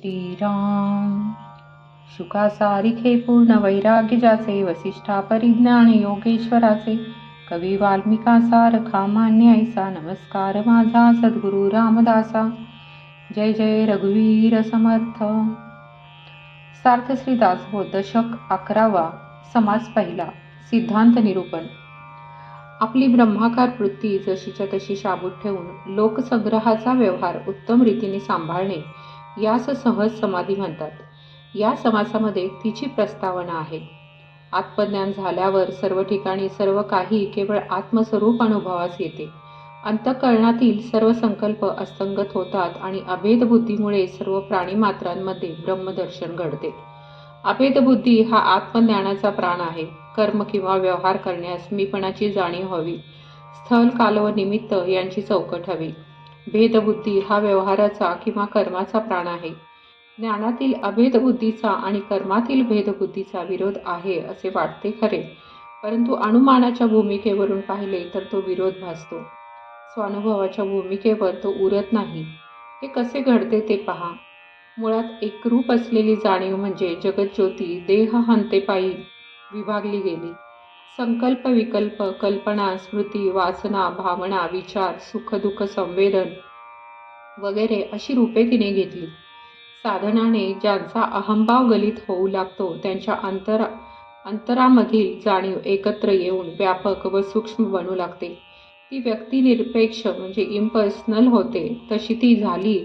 श्रीराम। सुखासारिखे पूर्ण वैराग्य ज्याचे वसिष्ठा परिज्ञान योगेश्वराचे कवी वाल्मिका सारखा मान्य ऐसा नमस्कार माझा सद्गुरु रामदासा। जय जय रघुवीर समर्थ। सार्थ श्रीदास व दशक अकरावा समास पहिला सिद्धांत निरूपण। आपली ब्रह्माकार वृत्ती जशीच्या तशी शाबूत ठेवून लोकसंग्रहाचा व्यवहार उत्तम रीतीने सांभाळणे यास सहज समाधी म्हणतात. या समासामध्ये तिची प्रस्तावना आहे. आत्मज्ञान झाल्यावर सर्व ठिकाणी सर्व काही केवळ आत्मस्वरूप अनुभवास येते. अंतःकरणातील सर्व संकल्प अस्तंगत होतात आणि अभेद बुद्धीमुळे सर्व प्राणीमात्रांमध्ये ब्रह्मदर्शन घडते. अभेद बुद्धी हा आत्मज्ञानाचा प्राण आहे. कर्म किंवा व्यवहार करण्यास मीपणाची जाणीव हवी. स्थल काल व निमित्त यांची चौकट हवी. भेदबुद्धी हा व्यवहाराचा किंवा कर्माचा प्राण आहे. ज्ञानातील अभेदबुद्धीचा आणि कर्मातील भेदबुद्धीचा विरोध आहे असे वाटते खरे. परंतु अनुमानाच्या भूमिकेवरून पाहिले तर तो विरोध भासतो. स्वानुभवाच्या भूमिकेवर तो उरत नाही. हे कसे घडते ते पहा. मुळात एकरूप असलेली जाणीव म्हणजे जगज्योती देह हंतेपायी विभागली गेली. संकल्प विकल्प कल्पना स्मृती वासना भावना विचार सुखदुःख संवेदन वगैरे अशी रूपे तिने घेतली. साधनाने ज्यांचा अहंभाव गलित होऊ लागतो त्यांच्या अंतर अंतरामधील जाणीव एकत्र येऊन व्यापक व सूक्ष्म बनू लागते. ती व्यक्तिनिरपेक्ष म्हणजे इम्पर्सनल होते. तशी ती झाली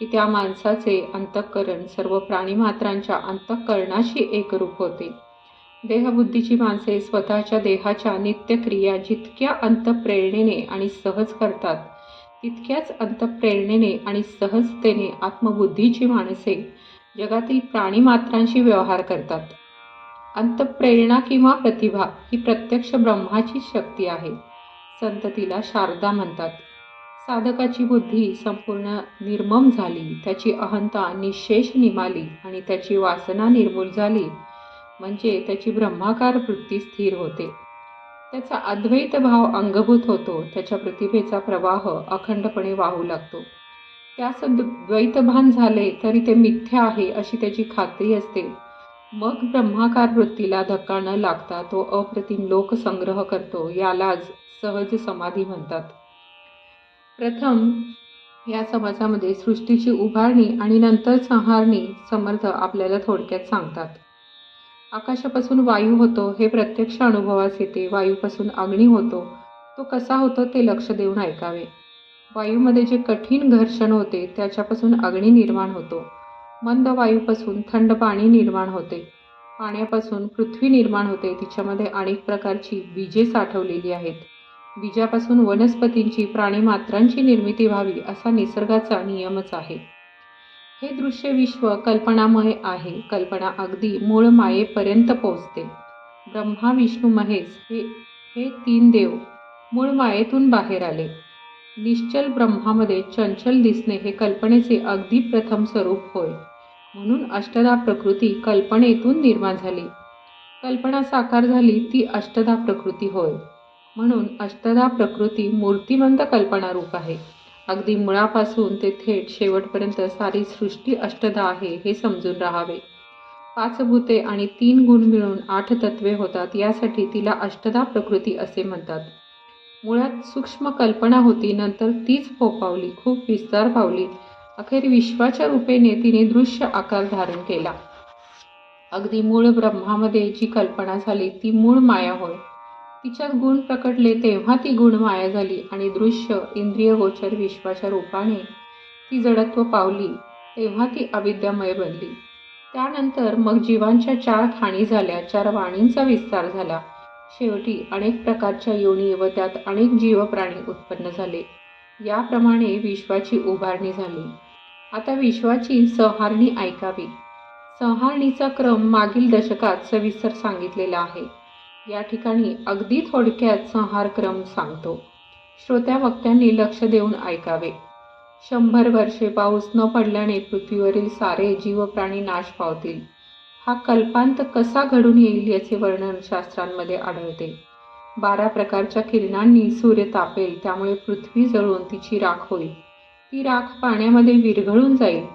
की त्या माणसाचे अंतःकरण सर्व प्राणीमात्रांच्या अंतःकरणाशी एकरूप होते. देहबुद्धीची माणसे स्वतःच्या देहाच्या नित्यक्रिया जितक्या अंतप्रेरणेने आणि सहज करतात तितक्याच अंतप्रेरणेने आणि सहजतेने आत्मबुद्धीची माणसे जगातील प्राणीमात्रांशी व्यवहार करतात. अंतप्रेरणा किंवा प्रतिभा ही प्रत्यक्ष ब्रह्माची शक्ती आहे संत तिला शारदा म्हणतात. साधकाची बुद्धी संपूर्ण निर्मम झाली त्याची अहंता निशेष निमाली आणि त्याची वासना निर्मूल झाली म्हणजे त्याची ब्रह्माकार वृत्ती स्थिर होते. त्याचा अद्वैत भाव अंगभूत होतो. त्याच्या प्रतिभेचा प्रवाह अखंडपणे वाहू लागतो. त्यास द्वैतभान झाले तरी ते मिथ्या आहे अशी त्याची खात्री असते. मग ब्रह्माकार वृत्तीला धक्का न लागता तो अप्रतिम लोकसंग्रह करतो. यालाच सहज समाधी म्हणतात. प्रथम या समाजामध्ये सृष्टीची उभारणी आणि नंतर संहारणी समर्थ आपल्याला थोडक्यात सांगतात. आकाशापासून वायू होतो हे प्रत्यक्ष अनुभवास येते. वायूपासून अग्नी होतो. तो कसा होतो ते लक्ष देऊन ऐकावे. वायूमध्ये जे कठीण घर्षण होते त्याच्यापासून अग्नी निर्माण होतो. मंद वायूपासून थंड पाणी निर्माण होते. पाण्यापासून पृथ्वी निर्माण होते. तिच्यामध्ये अनेक प्रकारची बीजे साठवलेली आहेत. बीजापासून वनस्पतींची प्राणीमात्रांची निर्मिती व्हावी असा निसर्गाचा नियमच आहे. हे दृश्य विश्व कल्पनामय आहे. कल्पना अगदी मूळ मायेपर्यंत पोहोचते. ब्रह्मा विष्णू महेश हे हे तीन देव मूळ मायेतून बाहेर आले. निश्चल ब्रह्मामध्ये चंचल दिसणे हे कल्पनेचे अगदी प्रथम स्वरूप होय. म्हणून अष्टदा प्रकृती कल्पनेतून निर्माण झाली. कल्पना साकार झाली ती अष्टदा प्रकृती होय. म्हणून अष्टदा प्रकृती मूर्तिमंत कल्पनारूप आहे. अगदी मुळापासून ते थेट शेवटपर्यंत सारी सृष्टी अष्टदा आहे हे समजून राहावे. पाच भूते आणि तीन गुण मिळून आठ तत्वे होतात यासाठी तिला अष्टदा प्रकृती असे म्हणतात. मुळात सूक्ष्म कल्पना होती नंतर तीच फोपावली खूप विस्तार पावली. अखेर विश्वाच्या रूपेने तिने दृश्य आकार धारण केला. अगदी मूळ ब्रह्मामध्ये जी कल्पना झाली ती मूळ माया होय. तिच्यात गुण प्रकटले तेव्हा ती गुण माया झाली आणि दृश्य इंद्रिय गोचर विश्वाच्या रूपाने ती जडत्व पावली. तेव्हा ती अविद्यामय बनली. त्यानंतर मग जीवांच्या चार खाणी झाल्या चार वाणींचा विस्तार झाला. शेवटी अनेक प्रकारच्या योनी व त्यात अनेक जीवप्राणी उत्पन्न झाले. याप्रमाणे विश्वाची उभारणी झाली. आता विश्वाची संहारणी ऐकावी. संहारणीचा क्रम मागील दशकात सविस्तर सांगितलेला आहे. या ठिकाणी अगदी थोडक्यात संहार क्रम सांगतो. श्रोत्या वक्त्यांनी लक्ष देऊन ऐकावे. शंभर वर्षे पाऊस न पडल्याने पृथ्वीवरील सारे जीवप्राणी नाश पावतील. हा कल्पांत कसा घडून येईल याचे वर्णन शास्त्रांमध्ये आढळते. बारा प्रकारच्या किरणांनी सूर्य तापेल त्यामुळे पृथ्वी जळून तिची राख होईल. ती राख पाण्यामध्ये विरघळून जाईल.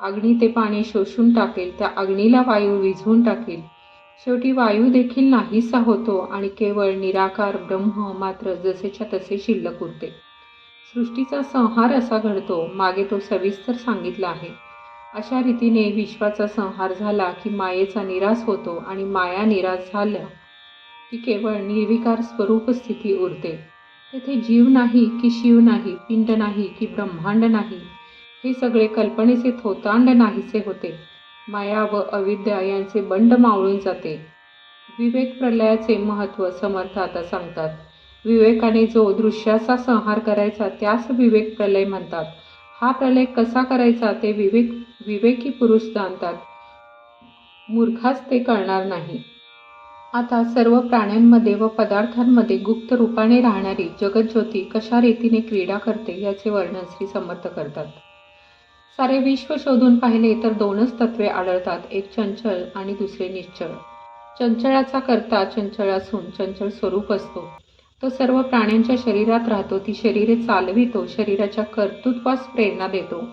अग्नी ते पाणी शोषून टाकेल त्या अग्नीला वायू विझवून टाकेल. शेवटी वायू देखील नाहीसा होतो आणि केवळ निराकार ब्रह्म मात्र जसेच्या तसे शिल्लक उरते सृष्टीचा संहार असा घडतो मागे तो सविस्तर सांगितला आहे. अशा रीतीने विश्वाचा संहार झाला की मायेचा निराश होतो आणि माया निराश झाल्या की केवळ निर्विकार स्वरूप स्थिती उरते. तेथे जीव नाही की शिव नाही पिंड नाही की ब्रह्मांड नाही. हे सगळे कल्पनेचे थोतांड नाहीसे होते. माया व अविद्या यांचे बंड मावळून जाते. विवेक प्रलयाचे महत्त्व समर्थ आता सांगतात. विवेकाने जो दृश्याचा संहार करायचा त्यास विवेक प्रलय म्हणतात. हा प्रलय कसा करायचा ते विवेक विवेकी पुरुष जाणतात. मूर्खास ते कळणार नाही. आता सर्व प्राण्यांमध्ये व पदार्थांमध्ये गुप्त रूपाने राहणारी जगज्योती कशा रीतीने क्रीडा करते याचे वर्णन श्री समर्थ करतात. सारे विश्व शोधून पाहिले तर दोनच तत्वे आढळतात एक चंचल आणि दुसरे निश्चळ. चंचळाचा करता चंचळ असून चंचल स्वरूप असतो. तो सर्व प्राण्यांच्या शरीरात राहतो ती शरीरे चालवितो शरीराच्या कर्तृत्वास प्रेरणा देतो.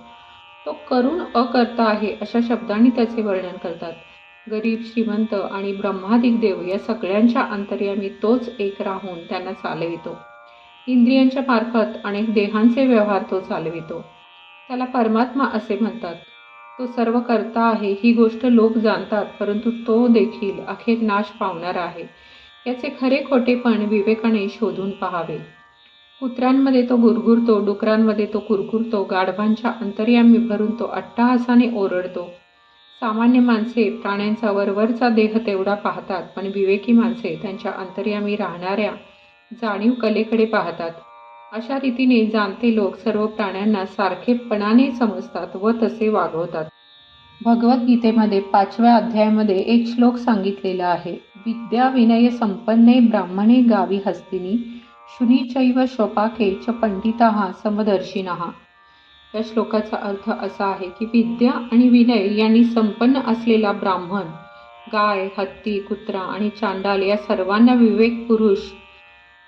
तो करून अकर्ता आहे अशा शब्दांनी त्याचे वर्णन करतात. गरीब श्रीमंत आणि ब्रह्मादिक देव या सगळ्यांच्या अंतर्यामी तोच एक राहून त्यांना चालवितो. इंद्रियांच्या मार्फत अनेक देहांचे व्यवहार तो चालवितो. त्याला परमात्मा असे म्हणतात. तो सर्व करता आहे ही गोष्ट लोक जाणतात परंतु तो देखील अखेर नाश पावणारा आहे. याचे खरे खोटे पण विवेकाने शोधून पहावे. कुत्र्यांमध्ये तो गुरगुरतो डुकरांमध्ये तो कुरकुरतो गाढवांच्या अंतर्यामी भरून तो अट्टहासाने ओरडतो. सामान्य माणसे प्राण्यांचा वरवरचा देह तेवढा पाहतात पण विवेकी माणसे त्यांच्या अंतर्यामी राहणाऱ्या जाणीव कलेकडे पाहतात. अशा रीतीने जाणते लोक सर्व प्राण्यांना सारखेपणाने समजतात व तसे वागवतात. भगवद्गीतेमध्ये पाचव्या अध्यायामध्ये एक श्लोक सांगितलेला आहे विद्या विनय संपन्ने ब्राह्मणे गावी हस्तिनी शुनीचैव शोपाके च पंडिता समदर्शिन. या श्लोकाचा अर्थ असा आहे की विद्या आणि विनय यांनी संपन्न असलेला ब्राह्मण गाय हत्ती कुत्रा आणि चांडाल या सर्वांना विवेक पुरुष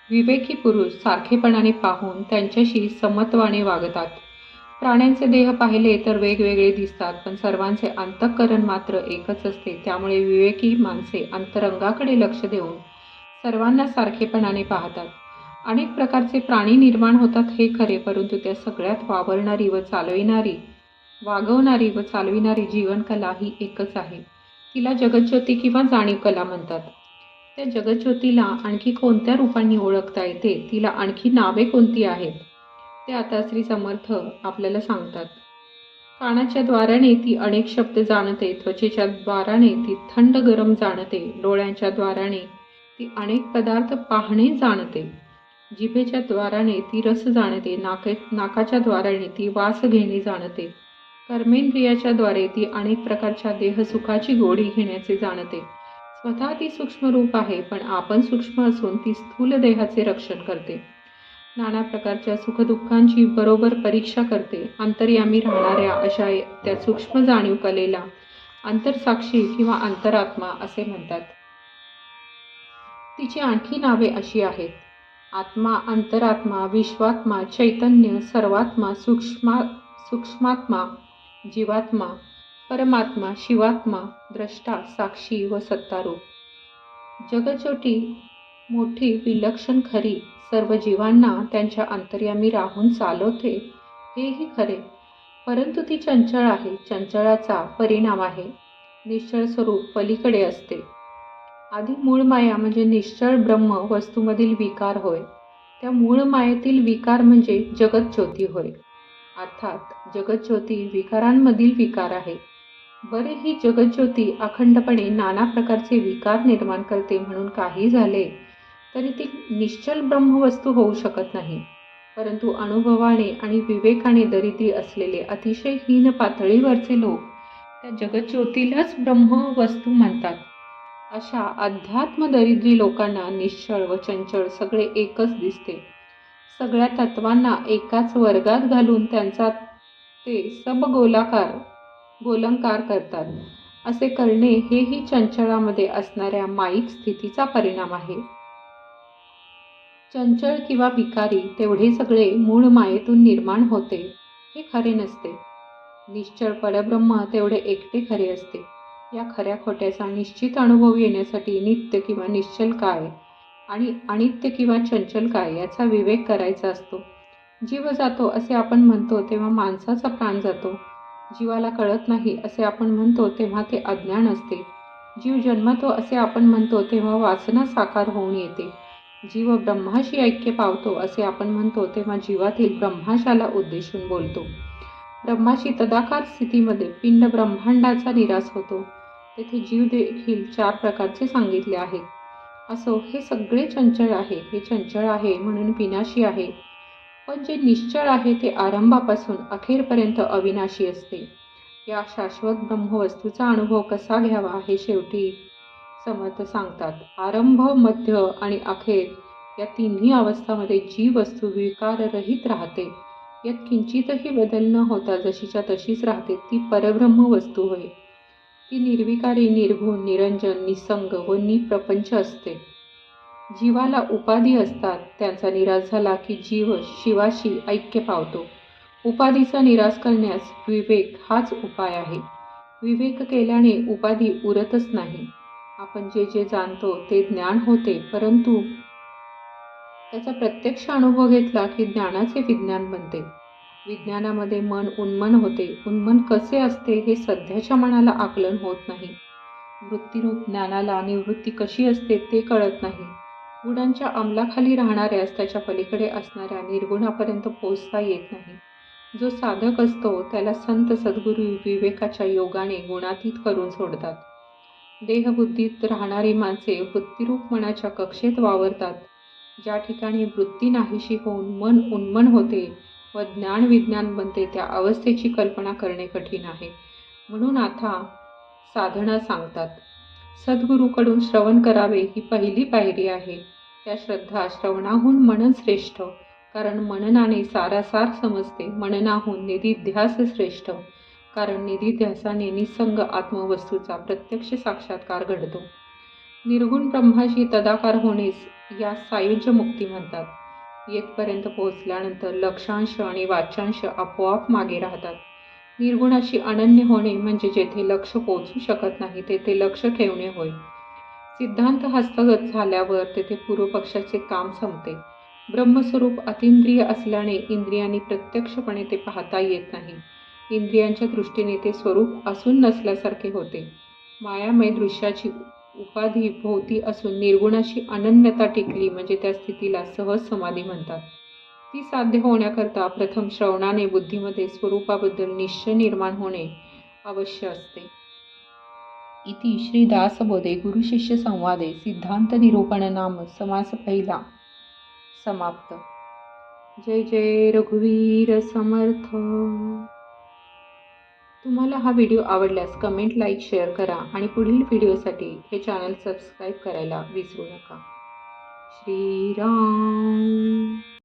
विवेकी पुरुष सारखेपणाने पाहून त्यांच्याशी समत्वाने वागतात. प्राण्यांचे देह पाहिले तर वेगवेगळे दिसतात पण सर्वांचे अंतःकरण मात्र एकच असते. त्यामुळे विवेकी माणसे अंतरंगाकडे लक्ष देऊन सर्वांना सारखेपणाने पाहतात. अनेक प्रकारचे प्राणी निर्माण होतात हे खरे परंतु त्या सगळ्यात वावरणारी व चालविणारी वागवणारी व चालविणारी जीवनकला ही एकच आहे. तिला जगज्योती किंवा जाणीव कला म्हणतात. त्या जगज्योतीला आणखी कोणत्या रूपांनी ओळखता येते? तिला आणखी नावे कोणती आहेत? ते आता श्री समर्थ आपल्याला सांगतात. कानाच्या द्वाराने ती अनेक शब्द जाणते त्वचेच्या द्वाराने ती थंड गरम जाणते डोळ्यांच्या द्वाराने ती अनेक पदार्थ पाहणे जाणते. जिभेच्या द्वाराने ती रस जाणते नाके नाकाच्या द्वाराने ती वास घेणे जाणते. कर्मेंद्रियाच्या द्वारे ती अनेक प्रकारच्या देहसुखाची गोडी घेण्याचे जाणते. स्वतः ती सूक्ष्म रूप आहे पण आपण सूक्ष्म असून ती स्थूल देहाचे रक्षण करते. नाना प्रकारच्या सुखदुःखांची बरोबर परीक्षा करते. अंतर्यामी राहणाऱ्या अशा त्या सूक्ष्म जाणीव कलेला अंतरसाक्षी किंवा अंतरात्मा असे म्हणतात. तिची आणखी नावे अशी आहेत. आत्मा अंतरात्मा विश्वात्मा चैतन्य सर्वात्मा सूक्ष्मा सूक्ष्मात्मा जीवात्मा परमात्मा शिवात्मा द्रष्टा साक्षी व सत्तारूप जगज्योती मोठी विलक्षण खरी सर्व जीवांना त्यांच्या अंतर्यामी राहून चालवते हेही खरे. परंतु ती चंचळ आहे चंचळाचा परिणाम आहे निश्चळ स्वरूप पलीकडे असते. आधी मूळ माया म्हणजे निश्चळ ब्रह्म वस्तूमधील विकार होय. त्या मूळ मायेतील विकार म्हणजे जगतज्योती होय. अर्थात जगतज्योती विकारांमधील विकार आहे. बरे ही जगज्योती अखंडपणे नाना प्रकारचे विकार निर्माण करते म्हणून काही झाले तरी ती निश्चल ब्रह्मवस्तू होऊ शकत नाही. परंतु अनुभवाने आणि विवेकाने दरिद्री असलेले अतिशय हीन पातळीवरचे लोक त्या जगज्योतीलाच ब्रह्मवस्तू म्हणतात. अशा अध्यात्म दरिद्री लोकांना निश्चळ व चंचळ सगळे एकच दिसते. सगळ्या तत्वांना एकाच वर्गात घालून त्यांचा ते सबगोलाकार गोलंकार करतात. असे करणे हेही चंचळामध्ये असणाऱ्या माईक स्थितीचा परिणाम आहे. चंचळ किंवा भिकारी तेवढे सगळे मूळ मायेतून निर्माण होते हे खरे नसते. निश्चळ परब्रह्म तेवढे एकटे खरे असते. या खऱ्या खोट्याचा निश्चित अनुभव येण्यासाठी नित्य किंवा निश्चल काय आणि अनित्य किंवा चंचल काय याचा विवेक करायचा असतो. जीव जातो असे आपण म्हणतो तेव्हा माणसाचा प्राण जातो. जीवाला कळत नाही असे आपण म्हणतो तेव्हा ते अज्ञान असते. जीव जन्मतो असे आपण म्हणतो तेव्हा वासना साकार होऊन येते. जीव ब्रह्माशी ऐक्य पावतो असे आपण म्हणतो तेव्हा जीवातील ब्रह्माशाला उद्देशून बोलतो. ब्रह्माची तदाकार स्थितीमध्ये पिंड ब्रह्मांडाचा निराश होतो. तेथे जीव देखील चार प्रकारचे सांगितले आहेत. असो हे सगळे चंचल आहे हे चंचल आहे म्हणून विनाशी आहे. पण जे निश्चळ आहे ते आरंभापासून अखेरपर्यंत अविनाशी असते. या शाश्वत ब्रह्मवस्तूचा अनुभव कसा घ्यावा हे शेवटी समर्थ सांगतात. आरंभ मध्य आणि अखेर या तिन्ही अवस्थामध्ये जी वस्तू विकाररहित राहते. यात किंचितही बदल न होता जशीच्या तशीच राहते ती परब्रह्म वस्तू होय. ती निर्विकारी निर्गुण निरंजन निसंग व निप्रपंच असते. जीवाला उपाधी असतात त्यांचा निराश झाला की जीव शिवाशी ऐक्य पावतो. उपाधीचा निराश करण्यास विवेक हाच उपाय आहे. विवेक केल्याने उपाधी उरतच नाही. आपण जे जे जाणतो ते ज्ञान होते परंतु त्याचा प्रत्यक्ष अनुभव घेतला की ज्ञानाचे विज्ञान बनते. विज्ञानामध्ये मन उन्मन होते. उन्मन कसे असते हे सध्याच्या मनाला आकलन होत नाही. वृत्तीरूप ज्ञानाला निवृत्ती कशी असते ते कळत नाही. गुणांच्या अंमलाखाली राहणाऱ्यास त्याच्या पलीकडे असणाऱ्या निर्गुणापर्यंत पोचता येत नाही. जो साधक असतो त्याला संत सद्गुरू विवेकाच्या योगाने गुणातीत करून सोडतात. देहबुद्धीत राहणारी माणसे वृत्तीरूप मनाच्या कक्षेत वावरतात. ज्या ठिकाणी वृत्ती नाहीशी होऊन मन उन्मन होते व ज्ञान विज्ञान बनते त्या अवस्थेची कल्पना करणे कठीण आहे. म्हणून आता साधना सांगतात. सद्गुरूकडून श्रवण करावे ही पहिली पायरी आहे. त्या श्रद्धा श्रवणाहून मनन श्रेष्ठ. कारण मननाने सारासार समजते मननाहून निधिध्यास श्रेष्ठ. कारण निधिध्यासाने निसंग आत्मवस्तूचा प्रत्यक्ष साक्षात्कार घडतो. निर्गुण ब्रह्माशी तदाकार होणेस या सायुज्य मुक्ती म्हणतात. येथपर्यंत पोहोचल्यानंतर लक्षांश आणि वाचांश आपोआप मागे राहतात. निर्गुणाशी अनन्य होणे म्हणजे जेथे लक्ष पोहोचू शकत नाही तेथे लक्ष ठेवणे होय. सिद्धांत हस्तगत झाल्यावर तेथे पूर्वपक्षाचे काम संपते. ब्रह्मस्वरूप अतिंद्रिय असल्याने इंद्रियांनी प्रत्यक्षपणे ते पाहता येत नाही. इंद्रियांच्या दृष्टीने ते स्वरूप असून नसल्यासारखे होते. मायामय दृश्याची उपाधी भोवती असून निर्गुणाशी अनन्यता टिकली म्हणजे त्या स्थितीला सहज समाधी म्हणतात. ती साध्य होण्याकरता प्रथम श्रवणाने बुद्धीमध्ये स्वरूपाबद्दल निश्चय निर्माण होणे अवश्य असते. इति श्री दासबोधे गुरुशिष्य संवादे सिद्धांत निरूपण नाम समास पहिला। समाप्त। जय जय रघुवीर समर्थ। तुम्हाला हा व्हिडिओ आवडल्यास कमेंट लाईक शेअर करा आणि पुढील व्हिडिओसाठी हे चॅनल सबस्क्राईब करायला विसरू नका. श्रीराम!